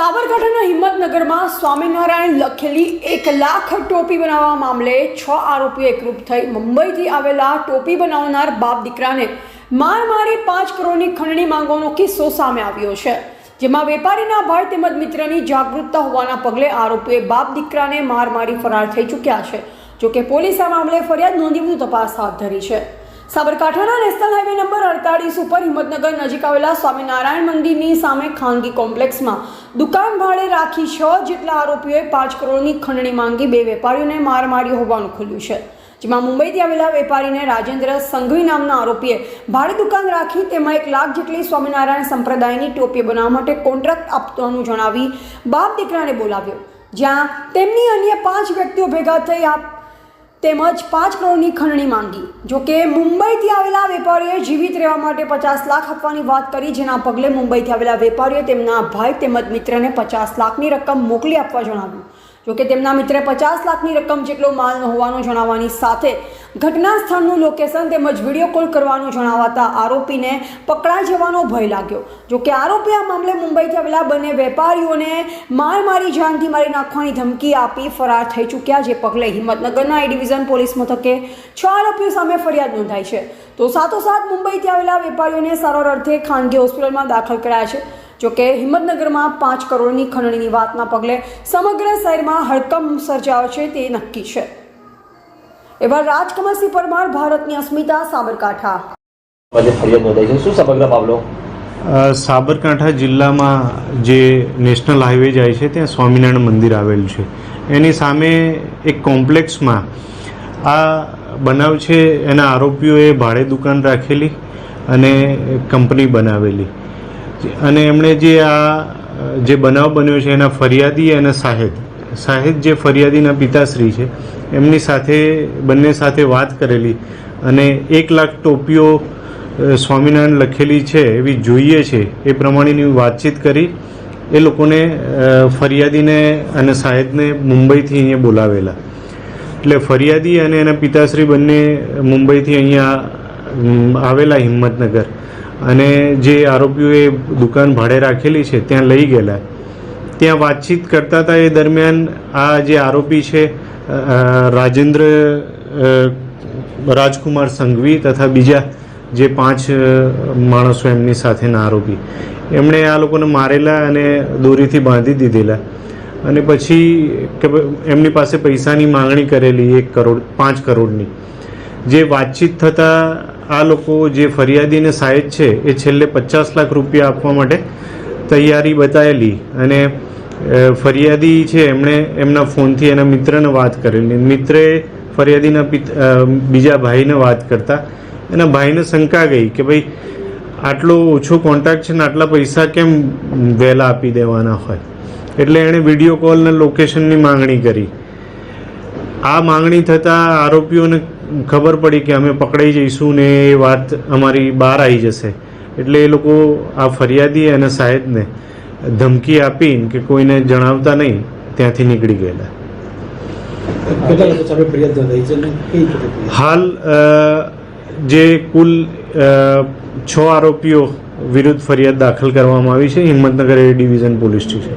સાબરકાંઠાના હિંમતનગરમાં સ્વામિનારાયણ લખેલી એક લાખ ટોપી બનાવવા મામલે છ આરોપીઓ એકરૂપ થઈ મુંબઈથી આવેલા ટોપી બનાવનાર બાપ દીકરાને માર મારી પાંચ કરોડની ખંડણી માંગવાનો કિસ્સો સામે આવ્યો છે. જેમાં વેપારીના ભાઈ તેમજ મિત્રની જાગૃતતા હોવાના પગલે આરોપીઓએ બાપ દીકરાને માર મારી ફરાર થઈ ચૂક્યા છે. જોકે પોલીસે આ મામલે ફરિયાદ નોંધી તપાસ હાથ ધરી છે. સાબરકાંઠાના નેશનલ હાઈવે નંબર અડતાળીસ ઉપર હિંમતનગર નજીક આવેલા સ્વામિનારાયણ મંદિરની સામે ખાનગી કોમ્પ્લેક્સમાં દુકાન ભાડે રાખી છ જેટલા આરોપીઓએ પાંચ કરોડની ખંડણી માંગી બે વેપારીઓને માર માર્યો હોવાનું ખુલ્યું છે. જેમાં મુંબઈથી આવેલા વેપારીને રાજેન્દ્ર સંઘવી નામના આરોપીએ ભાડે દુકાન રાખી તેમાં એક લાખ જેટલી સ્વામિનારાયણ સંપ્રદાયની ટોપી બનાવવા માટે કોન્ટ્રાક્ટ આપવાનું જણાવી બાપ દીકરાને બોલાવ્યો. જ્યાં તેમની અન્ય પાંચ વ્યક્તિઓ ભેગા થઈ આ તેમજ પાંચ કરોડની ખંડણી માંગી. જોકે મુંબઈથી આવેલા વેપારીઓએ જીવિત રહેવા માટે પચાસ લાખ આપવાની વાત કરી, જેના પગલે મુંબઈથી આવેલા વેપારીઓએ તેમના ભાઈ તેમજ મિત્રને પચાસ લાખની રકમ મોકલી આપવા જણાવ્યું. જોકે તેમના મિત્રે પચાસ લાખની રકમ જેટલો માલ હોવાનું જણાવવાની સાથે ઘટના સ્થળનું લોકેશન તેમજ વીડિયો કોલ કરવાનું જણાવાતા આરોપીને પકડાઈ જવાનો ભય લાગ્યો. જોકે આરોપી આ મામલે મુંબઈથી આવેલા બંને વેપારીઓને માર મારી જાનથી મારી નાખવાની ધમકી આપી ફરાર થઈ ચૂક્યા જે પગલે હિંમતનગરના એ ડિવિઝન પોલીસ મથકે છ આરોપીઓ સામે ફરિયાદ નોંધાઈ છે. તો સાથોસાથ મુંબઈથી આવેલા વેપારીઓને સારવાર અર્થે ખાનગી હોસ્પિટલમાં દાખલ કરાયા છે. જોકે હિંમતનગરમાં પાંચ કરોડની ખંડણીની વાતના પગલે સમગ્ર શહેરમાં હડકંપ સર્જાયો છે તે નક્કી છે. એવા રાજકમલસિંહ પરમાર ભારતની અસ્મિતા સાબરકાંઠા. આજે ફરિયાદ નોંધાઈ છે. શું સમગ્ર મામલો? સાબરકાંઠા જિલ્લામાં જે નેશનલ હાઈવે જાય છે ત્યાં સ્વામિનારાયણ મંદિર આવેલું છે. એની સામે એક કોમ્પ્લેક્સમાં આ બનાવ છે. એના આરોપીઓએ ભાડે દુકાન રાખેલી અને કંપની બનાવેલી. અને એમણે જે આ, જે બનાવ બન્યો છે, એના ફરિયાદી અને સાહેદ સાહેદ જે ફરિયાદીના પિતાશ્રી છે, એમની સાથે, બંને સાથે વાત કરેલી અને એક લાખ ટોપીઓ સ્વામિનારાયણ લખેલી છે એવી જોઈએ છે, એ પ્રમાણેની વાતચીત કરી. એ લોકોને ફરિયાદીને અને સાહેદને મુંબઈથી અહીંયા બોલાવેલા. એટલે ફરિયાદી અને એના પિતાશ્રી બંને મુંબઈથી અહીંયા આવેલા હિંમતનગર. અને જે આરોપીઓએ દુકાન ભાડે રાખેલી છે, ત્યાં લઈ ગયેલા. ત્યાં વાતચીત કરતા હતા એ દરમિયાન આ જે આરોપી છે રાજેન્દ્ર રાજકુમાર સંઘવી તથા બીજા જે પાંચ માણસો એમની સાથેના આરોપી. એમણે આ લોકોને મારેલા અને દોરીથી બાંધી દીધેલા. અને પછી કે એમની પાસે પૈસાની માંગણી કરેલી એક કરોડ, પાંચ કરોડની. જે વાતચીત થતાં આ લોકો જે ફરિયાદી અને સાહેબ છે, એ છેલ્લે પચાસ લાખ રૂપિયા આપવા માટે તૈયારી બતાવેલી અને ફરિયાદી છે, એમણે એમના ફોનથી એના મિત્રને વાત કરેલી. મિત્રે ફરિયાદીના બીજા ભાઈને વાત કરતા. એના ભાઈને શંકા ગઈ કે ભાઈ, આટલો ઓછો કોન્ટ્રાક્ટ છે ને આટલા પૈસા કેમ વહેલા આપી દેવાના હોય? એટલે એણે વીડિયો કોલ ને લોકેશનની માંગણી કરી. આ માંગણી થતાં આરોપીઓને ખબર પડી કે અમે પકડાઈ જઈશું ને એ વાત અમારી બહાર આવી જશે. એટલે એ લોકો આ ફરિયાદી અને સાહેબને ધમકી આપીને કે કોઈને જણાવતા નહીં ત્યાંથી નીકળી ગયેલા. હાલ જે કુલ છ આરોપીઓ વિરુદ્ધ ફરિયાદ દાખલ કરવામાં આવી છે. Himmatnagar A division police station